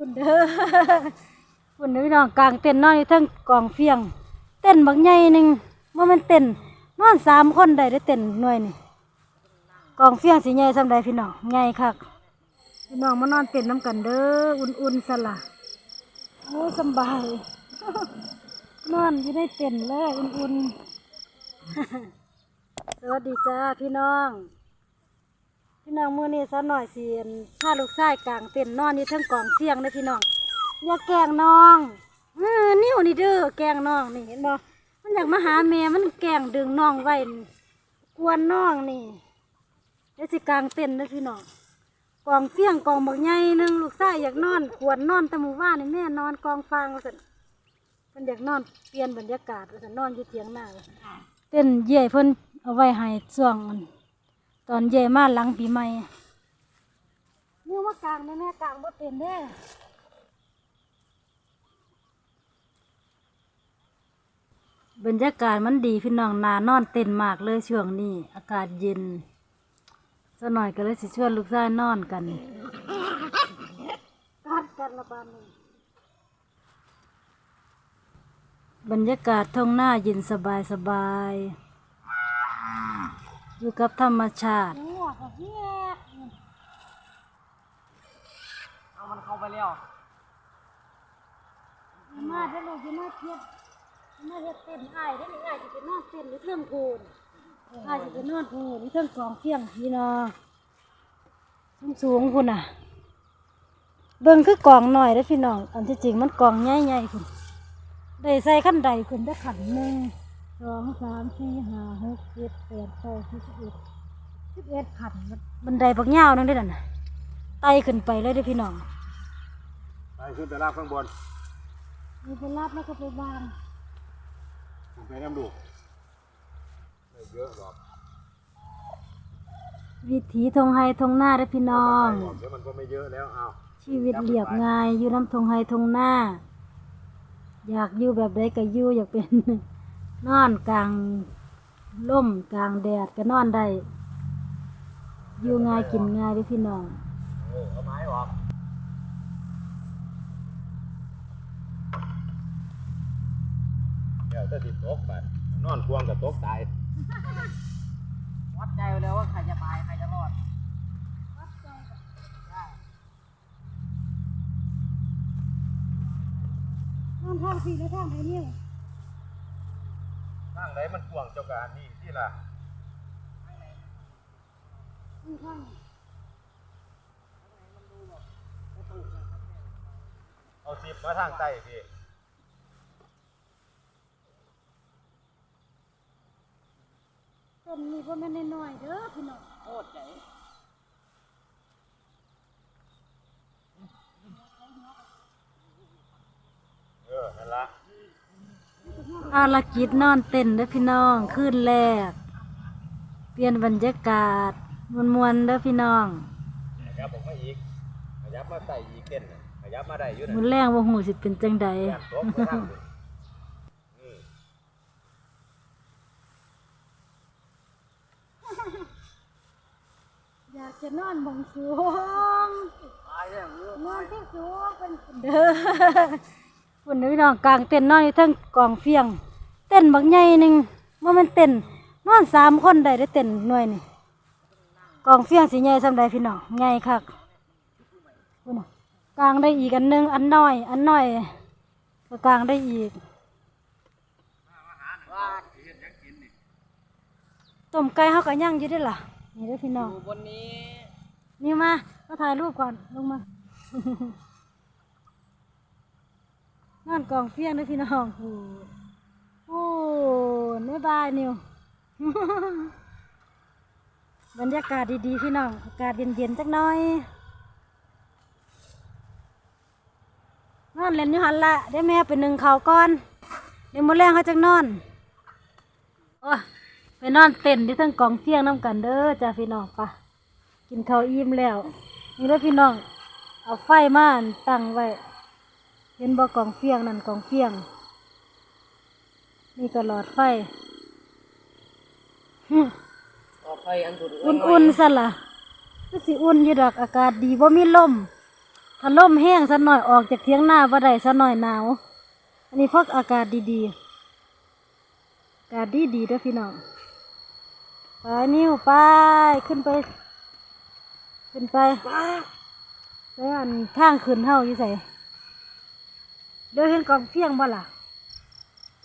คุณเด้อคุณพี่น้องกลางเต้นนอนอยู่ทั้งกองเฟียง เต้นบักใหญ่หนึ่งว่ามันเต้นนอนสามคนได้ได้เต้นหน่วยนี่กองเฟียงสีใหญ่สำใดพี่น้องใหญ่คักพี่น้องมานอนเต้นน้ำกันเด้ออุ่นๆสละโอ้สบาย นอนอยู่ได้เต้นเลยอุ่นๆสวัสดีจ้าพี่น้อง พี่น้องมือนี้ซะหน่อยสิอั่นพาลูกชายกลางเต็นนอนอยู่ทั้งกองเสียงเลยพี่น้องอย่าแกงน้องเออนิ้วนี่เด้อแกงน้องนี่เห็นบ่มันอยากมาหาแม่มันแกงดึงน้องไว้กวนน้องนี่เดี๋ยวสิกลางเต็นท์เด้อพี่น้องกองเสียงกองบักใหญ่หนึงลูกชายอยากนอนควรนอนต่หมู่านนี่แม่นอนกองฟางว่าซั่นมันอยากนอนเปลี่ยนบรรยากาศว่าซั่นนอนอยู่เถียงหน้าเต้นเย่เพิ่นเอาไว้ให้ช่วงอัน ตอนเย่มาหลังปีใหม่นี่ว่ากลางแม่แม่กลางบ่เป็นเด้บรรยากาศมันดีพี่น้องนานอนเต้นมากเลยช่วงนี้ อากาศเย็นสักหน่อยก็เลยสิชวนลูกชายนอนกันกัดกันละบานนี้บรรยากาศท้องหน้าเย็นสบายสบายๆ อยู่กับธรรมชาติเอามันเข้าไปแล้วมาได้ลูกจะมาเทียบมาเฮ็ดเต้นอ้ายได้นี่อ้ายจะไปนอนเต้นหรือเทิงโคนอ้ายจะไปนอนโคนหรือเทิงกองเฟียงพี่น้องสูงสูงคุณน่ะ เบิ่งคือกองหน่อยได้อพี่น้อง อันที่จริงมันกองใหญ่ๆคุณได้ใส่ขั้นใดคุณได้ขันหนึ่ง สองสามสี่ห้าหกเจ็ดแปดเก้าสิบสิบเอ็ดสิบเอ็ดขันบันไดบักยาวนั่นได้อน่ะไต่ขึ้นไปเลยได้อพี่น้องไปขึ้นไปลากข้างบนมีไปรับแล้วก็ไปวางขึ้นไปน้ำดูไม่เยอะหรอกวิถีทงไฮทงหน้าได้อพี่น้องไปก่อนเดี๋ยวมันก็ไม่เยอะแล้วเอาชีวิตเรียบง่ายอยู่น้ำทงไฮทงหน้า อยากอยู่แบบใดก็อยู่อยากเป็น นอนกลางล่มกลางแดดก็นอนได้ อยู่ง่ายกินง่ายเด้อพี่น้องเออเอาไม้ออกเดี๋ยวจะติดตกไปนอนควงกับตกตายวัดใจไว้เลยว่าใครจะตายใครจะรอดนอนท่องสี่แล้วท่องไทยเนี่ยทาง ไหนมันควงเจ้ากับอันนี้ที่ล่ะนอนท่องเอาสิบมาทางใต้พี่ต้นนี้ก็ไม่นน้อยๆเด้อพี่น้องโคตรใหญ่ออนั่นละ ภารกิจนอนเต้นเด้อพี่น้องคืนแรก เปลี่ยนบรรยากาศมวนๆเด้อพี่น้องขยับออกมาอีกขยับมาใต้อีกเต้นน่ะขยับมาได้อยู่นะมือแรงว่าหูสิเป็นจังใดแย่ตกไปทางนู้นอืมอยากจะนอนบงสูงตายแล้วเออนอนที่สูงเป็นเด้อคุณพี่น้องกลางเต้นนอนอยู่เทั้งกองเฟียง เต้นบักใหญ่หนึ่งว่ามันเต้นนอนสามคนได้ได้เต้นหน่วยนี่กองเฟียงสีใหญ่สำใดพี่น้องใหญ่คักกลางได้อีกอันหนึ่งอันน้อย อันน้อยก็กลางได้อีกว่าต้มไก่เขาก็ย่างอยู่ได้อล่ะนี่ด้พี่น้องบนนี้นี่มามาถ่ายรูปก่อนลงมานอนกองเฟียงด้วยพี่น้องอ ในบายนิว บรรยากาศดีๆพี่น้องอากาศเย็นๆจักหน่อยนอนเล่นอยู่หันละได้แม่ไปหนึ่งเขาก่อนเดี๋ยวมื้อแรงเขาจะนอนโอ้ไปนอนเต้นที่ทั้งกองเฟียงน้ำกันเด้อจ้าพี่น้องปะกินข้าวอิ่มแล้ว นี่แล้วพี่น้อง เอาไฟมาตั้งไว้ เห็นบ่กองเฟียงนั่นกองเฟียง นี่ก็หลอดไฟออกไปอันสุดอุ่นๆซะล่ะก็สิอุ่นอยู่ดอกอากาศดีบ่มีลมถ้าลมแห้งสักหน่อยออกจากเทียงหน้าบ่ได้สักหน่อยหนาว อันนี้เพราะอากาศดีๆ อากาศดีดีๆเด้อพี่น้องไปนิ้วไปขึ้นไป ขึ้นไปแล้วอันทางขึ้นเฮาอยู่ใส่เดี๋ยวเห็นกองเฟียงบ่ล่ะ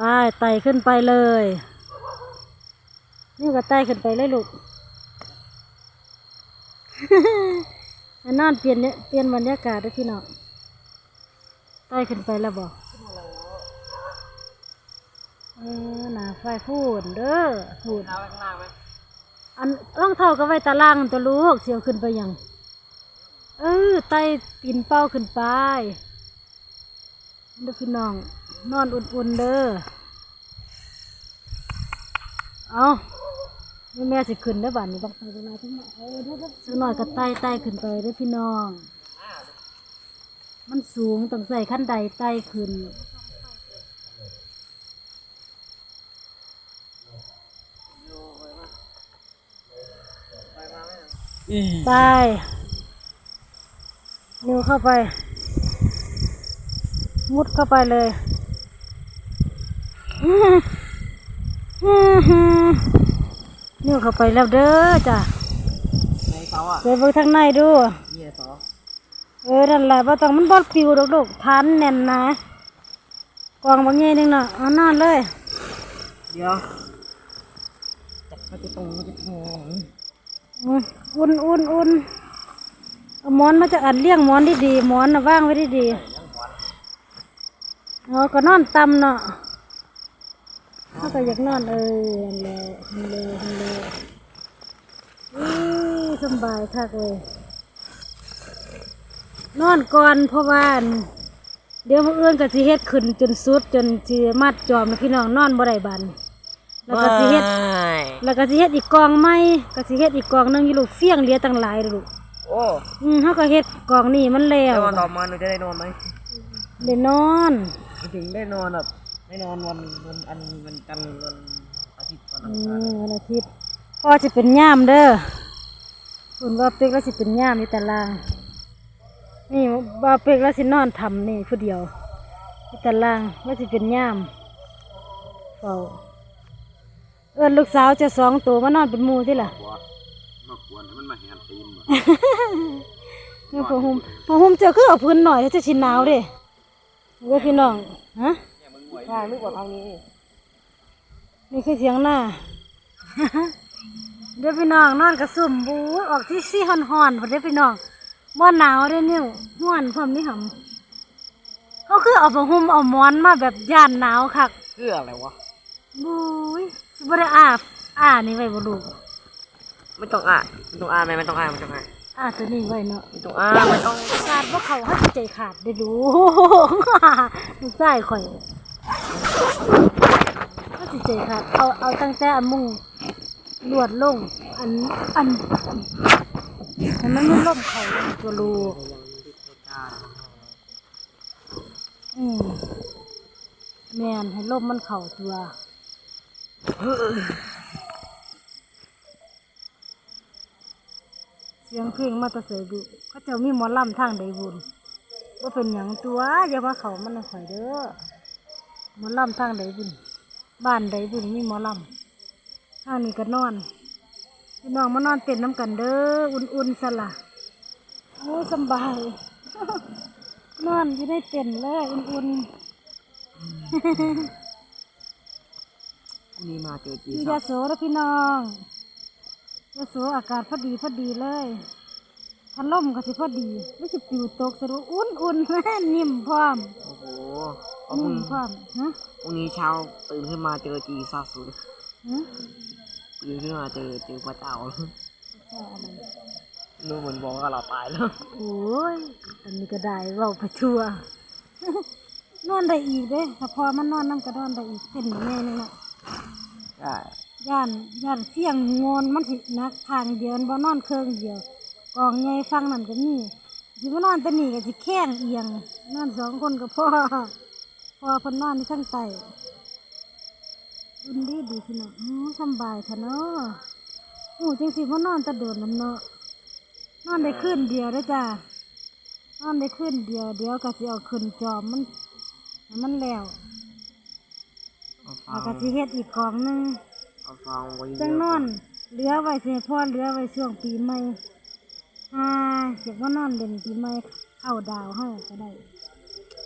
ไปไต่ขึ้นไปเลย นี่ก็ไต่ขึ้นไปเลยลูกนนั่นเปลี่ยนเนี่ยเปลี่ยนบรรยากาศด้วยพี่น้องไต่ขึ้นไปแล้วบอกเออหนาไฟพูดเด้อพูดอันร่องเท้าก็ไว้ตารางตัวลูกเสียวขึ้นไปยังเออไต่ปีนเป้าขึ้นไปด้อพี่น้อง นอนอุ่นๆเด้อ เอานี่แม่สิขึ้นได้บ้านนี้บังไปเวลาทั้งหมดเออเด้อๆสักหน่อยก็ไต่ไต่ขึ้นไปเด้พี่น้อง มันสูงต้องใส่ขั้นใดไต่ขึ้นไปนิ้วเข้าไป มุดเข้าไปเลย นิ้วเข้าไปแล้วเด้อจ้ะในเขาอะเดี๋ยวเบิ่งทางในดูเยี่ยสอเออนั่นแหละบ่ต้องมันบอดปิวดอกลูกทันแน่นนะกองบางแง่นึงน่ะเอานอนเลย เดี๋ยวจับเขาจะตรงเขาจะตรงอืมอุ่นอุ่นอุ่นเอาหมอนมาจากอันเลี้ยงหมอนดีๆหมอนน่ะว่างไว้ดีๆเอาก็นอนต่ำเนาะ ถ้าก็อยากนอนเออนั่นแหละนั่นแหละนั่นแหละอื้อสำบายคักเลยนอนก่อนเพราะว่าอั่นเดี๋ยวมื้ออื่นก็สิเฮ็ดขึ้นจนสุดจนสิมัดจอมนะพี่น้องนอนบ่ได้บันแล้วก็สิเฮ็ดแล้วก็สิเฮ็ดอีกกองใหม่ก็สิเฮ็ดอีกกองหนึงอยู่ลูกเฟี้ยงเหลียตั้งหลายเลยลูกโอ้อืมเฮาก็เฮ็ดกองนี้มันแล้วแล้ววันต่อมาหนูจะได้นอนไหมได้นอนถึงได้นอนแบบ ได้นอนวันวันอันวันจันทร์วันอาทิตย์วันอัอืงคารมวันอาทิตย์พ่อสิเป็นย่ามเด้อคุณว่าเป็กแล้วสิเป็นย่ามอยู่ตาราง นี่ว่าเป็กแล้วสินอนทำนี่ผู้เดียวอยู่ตารางว่าสิเป็นย่ามเฝ้าเอิ้นลูกสาวจะสองตัวมานอนเป็นหมู่ที่ล่ะบ่มากวนให้มันมาแหนตีนบ่นี่พอหุมพอหุมเจอคือเอาพื้นหน่อยแล้วจะชินหนาวเด้เว้ยพี่น้องฮะ ใช่ลึกกว่าทางนี้นี่คือเสียงหน้า เดี๋ยวพี่น้องนอนกระสุ่มบู๊ออกที่ซี่ฮอนฮอนๆพอเดี๋ยวพี่น้องบ่หนาวเด้อนิ้วห้วนพร้อมนี่หำเขาคือเอาผ้าห่มเอาหมอนมาแบบย่านหนาวคักเพื่ออะไรวะบู๊ยสิบ่ได้อาบอ่านี่ไว้บ่ลูกไม่ต้องอ่านไม่ต้องอ่านไหมไม่ต้องอ่านไม่ต้องอ่านอ่าตัวนี้ไว้เนาะไม่ต้องอ่านไม่ต้องขาดบ่เขาให้ใจขาดได้ดูลูกชายข่อย ก็สิใจขาดเอาเอาตั้งแต่อันมุงลวดลง อันอันให้มันไม่ล่มเขาตัวลูอืมแม่นให้ล่มมันเข่าตัวเสียงเพลงมาตะเสยดุเขาจ้ามีหมอลำทางใดบุญว่าเป็นหยังตัวอย่าว่าเขามันน่ะข่อยเด้อ หมอลำทางใดบุญบ้านใดบุญมีหมอลำทางนี้ก็นอนพี่น้องมานอนเต้นน้ำกันเด้ออุ่นๆสละโอ้สำบาย นอนอยู่ในเต็นท์เลยอุ่นพรุ่งนี้มาเจอๆจีอยู่ซัยาบโสแล้วพี่น้องยาโสอากาศพอดีพอดีเลยพัดลมก็สิพอดีไม่สิปิวตกสรุอุ่นๆนิ่มพร้อมโอ้โหเอา พรุ่นิ่งมพร้อมฮะพรุ่งนี้เช้าตื่นขึ้นมาเจอจีซับสุดฮะตื่นขึ้นมาเจอเจอพระเจ้าว่าอะไรรู้เหมือนบอกว่าเราตายแล้ว โอ้ย อันนี้ก็ได้เว่าไปทั่วนอนได้อีกเด้ถ้าพอมันนอนนั่งก็นอนได้อีกเป็นแม่นึงน่ะใช่ย่านย่านเสียงงอนมันสินักทางเดียวบ่นอนเครื่องเดียวกองใหญ่ฟังนั่นก็มีสิมานอนแตะนี่ก็สิแข้งเอียง นอนสองคนก็พอ พอเพิ่นนอนในข้างใต้อุ่นดีดีพี่น้องอื้อสำบายเถอะเนาะหูจังสิมานอนแตะโดนน้ำเนาะนอนได้คืนเดียวได้อจ้านอนได้ขึ้นเดียวเดียวก็สิเอาขึ้นจอมมันให้มันแล้วเอาฟาแล้วงก็สิเฮ็ดอีกกองหนึงเอาฟางไว้เยจังนออะนเหลือไว้สิให้พ่อเหลือไว้ช่วงปีใหม่อ่าเก็บว่านอนเล่นปีใหม่เข้าดาวเฮาก็ได้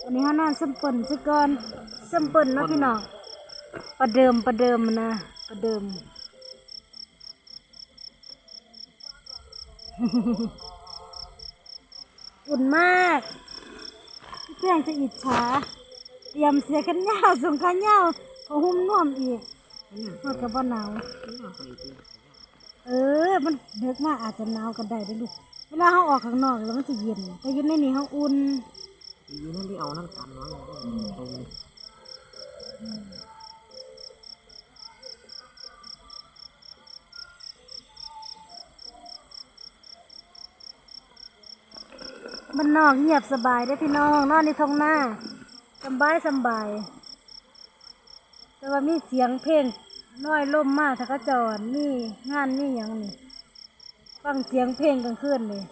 วันนี้เฮานอนซึมเปิ่นซะก่อนซึมเปิ่นเนาะพี่น้องประเดิมประเดิมนะประเดิมอุ่นมากเพื่อนจะอิจฉาเตรียมเสียกันยาวส่งกันยาวพอหุ้มน่วมอีกมันก็บ่หนาวเออ มันเด็กมากอาจจะหนาวกันได้ด้วยลูกเวลาเขาออกข้างนอกแล้วมันจะเย็นแต่อยืนในนี้เขาอุ่น ยูนั่นที่เอานั่นกันเนาะตรงมันนอกเงียบสบายได้พี่น้องนอนในท้องหน้าสบายสบาย แต่ว่ามีเสียงเพลงน้อยล่มมากถ้าเขาจอนนี่งานนี่อย่างนี่ฟังเสียงเพลงกลางคืนเลย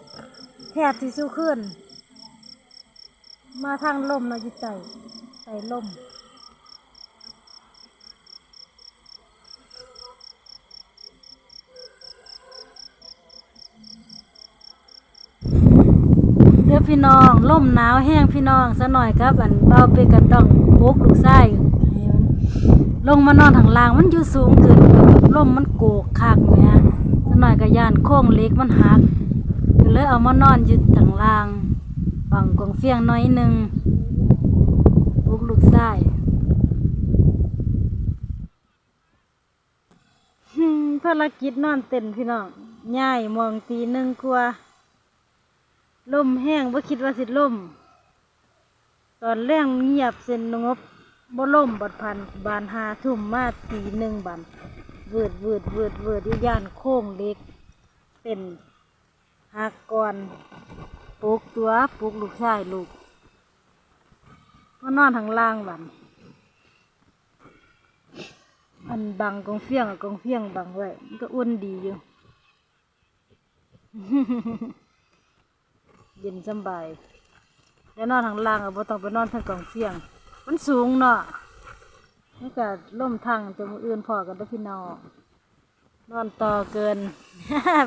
แทบที่สู้ขึ้น มาทางลมเราอยู่ใต้ใต้ลมเด้อพี่น้องลมหนาวแห้งพี่น้องซะหน่อยครับอันเบาไปก็ต้องปลุกลูกไส้ลงมานอนทางล่างมันอยู่สูงเกินลมมันโกกคักแหม่ซะหน่อยก็ย่านโค้งเล็กมันหักเลยเอามานอนอยู่ทางล่าง บังกวางเฟียงน้อยหนึ่งปลุกลูกไส้ภารกิจนอนเต็นพี่น้องย่ายมองตีหนึ่งกว่าลมแห้งว่าคิดว่าสิล่ม ตอนแรงเงียบเส้นงบบ่ลมบัดพันบานหาทุ่มมาตีหนึ่งบันเวิดเวิดเวิดเวิดอยู่ย่านโค้งเล็ก เป็นหักก่อน ปลุกตัวปลุกลูกชายลูกมานอนทางล่างบันอันบังกองเฟียงกับกองเฟียงบังไว้มันก็อุ่นดีอยู่ เย็นสบายแล้วนอนทางล่างอะบ่ต้องไปนอนทางกองเสียง มันสูงเนาะนี่ก็ล่มทางจมืออื่นพอกันเด้พี่น้องนอนต่อเกิน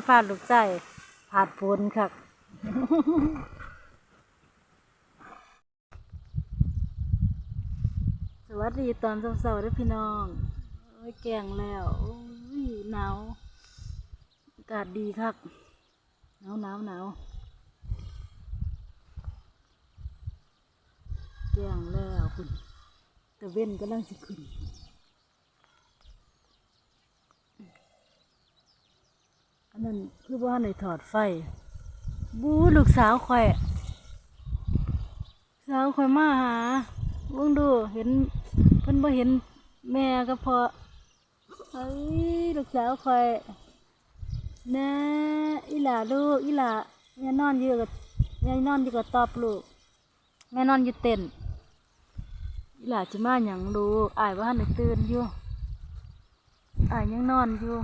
พลาดลูกใจผาดผลคัก สวัสดีตอนเช้าๆด้อพี่น้องโอ้ยแกงแล้วโอ้ยหนาวอากาศดีคักหนาวหนาวหนาวแจ้งแล้วคุณตะเว้นกำลังสิขึ้นอันนั้นคือว่าในถอดไฟ บูลูกสาวข่อยสาวข่อยมาหาเบิ่งดูเห็นเพิ่นบ่เห็นแม่ก็พอเฮ้ยลูกสาวข่อยนะอีหล่าลูกอีหล่าแม่นอนอยู่กับแม่นอนอยู่กับตอบลูกแม่นอนอยู่เต็นอีหล่าจะมาหยังดูกอายว่าในตื่นอยู่อายยังนอนอยู่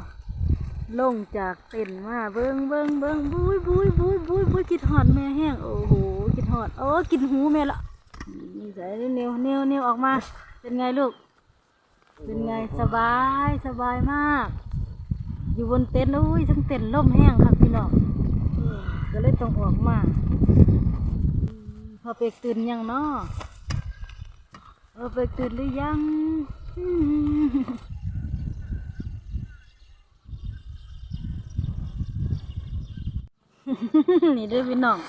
ลงจากเต็นท์มาเบิ้งเบิ้งเบิ้งบุ้ยบุ้ยบุ้ยบุ้ยบุ้ยกินหอดแม่แห้งโอ้โหกินหอดโอ้กินหูแม่ละนี่ใส่เนียวเนียวเนียวออกมา เป็นไงลูก เป็นไงสบายสบายมาก อยู่บนเต็นท์อุ้ยทั้งเต็นท์ล่มแห้งครับพี่น้องก็เลยต้องออกมาพอเปกตื่นยังเนาะพอเปกตื่นหรือยัง อืม นี่ด้วยพี่น้อง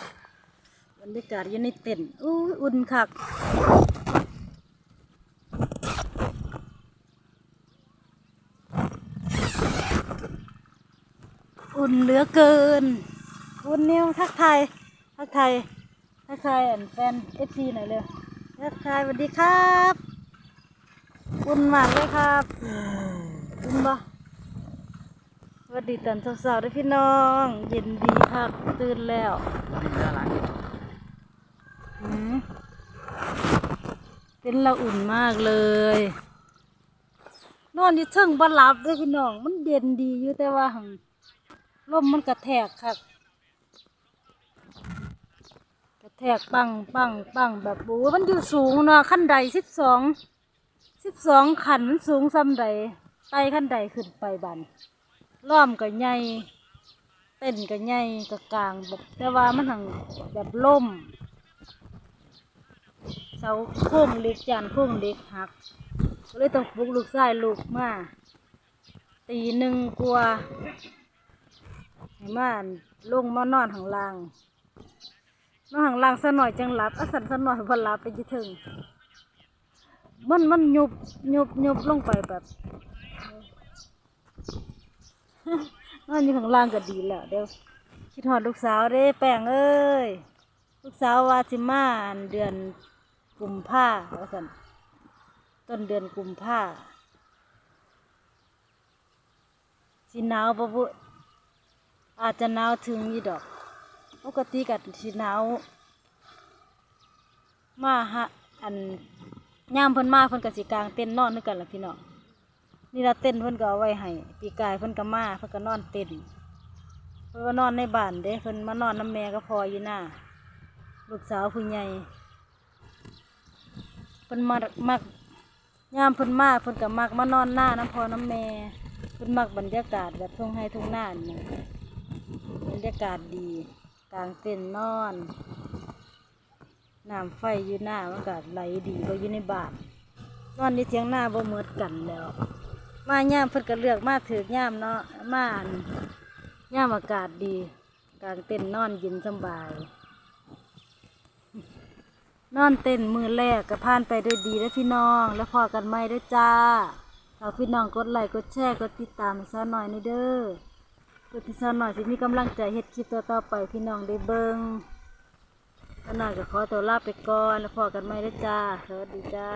บรรยากาศอยู่ในเต็นท์อู้อุ่นคักอุ่นเหลือเกินอุ่นนิ้วทักไทยทักไทยทักไทยแฟนเอฟซีหน่อยเร็วทักไทยสวัสดีครับ อุ่นมากเลยครับอุ่นปะ วัสดีตอนสาวๆด้วยพี่น้อง เย็นดีครับตื่นแล้วดินด้านหลังหืมเป็นเราอุ่นมากเลย นอนอยู่เชิงบ่หลับด้วยพี่น้อง มันเย็นดีอยู่แต่ว่าลมมันกระแทกครับกระแทกปังปังปังแบบโอ้มันอยู่สูงเนาะขั้นใดสิบสองสิบสองขันมันสูงซ้ำใดไต่ขั้นใดขึ้นไปบัน ล้อมก็ใหญ่เต้นก็ใหญ่ก็กลางแบบแต่ว่ามันหังแบบล่มเสาโค้งเล็กจานโค้งเล็กหักก็เลยต้องปลุกลูกชายลูกมาตีหนึ่งกลัวให้มาลงมานอนข้างล่างนอนข้างล่างซะหน่อยจังหลับอสันซะหน่อยพอหลับไปจิถึงมันมันยุบยุบยุบลงไปแบบ นอนอยู่ข้างล่างก็ดีแล้วเดี๋ยวคิดหอดลูกสาวเด้แป้งเอ้ยลูกสาววาสิมาอันเดือนกุมภาว่าสันต้นเดือนกุมภาสิหนาวปะบุอาจจะหนาวถึงยี่ดอก ปกติกับสิหนาวมาฮะอันย่ามเพิ่นมาเพิ่นก็สิกลางเต้นนอนด้วยกันละพี่น้อง นี่ละเต้นเพิ่นก็เอาไว้ให้ปีกายเพิ่นก็มาเพิ่นก็นอนเต้นเพิ่นว่านอนในบ้านเด้เพิ่นมานอนน้ำแม่ก็พออยู่หน้าลูกสาวผู้ใหญ่เพิ่นมักมักยามเพิ่นมาเพิ่นก็มักมานอนหน้าน้ำพอน้ำแม่เพิ่นมักบรรยากาศแบบทุ่งไห้ทุ่งหน้านี่บรรยากาศดีกลางเต็นนอนน้ำไฟอยู่หน้ามันก็ไหลดีกว่าอยู่ในบ้านนอนในเทียงหน้าบ่เหมือนกันแล้ว มาย่ามเพิ่นก็เลือกมาถือย่ามเนาะมาอันย่ามอากาศดีกลางเต็นนอนเย็นสบาย นอนเต้นมือแรกก็ผ่านไปด้วยดีแล้วพี่น้อง แล้วพอกันไหมด้วยจ้าฝาพี่น้องกดไลค์กดแชร์กดติดตามซะหน่อยนี่เด้อเพื่อที่ซะหน่อยสิมีกำลังใจเฮ็ดคลิปต่อๆไปพี่น้องได้เบิงซะหน่อยก็ขอตัวลาไปก่อนแล้วพอกันไหมด้วยจ้าสวัสดีจ้า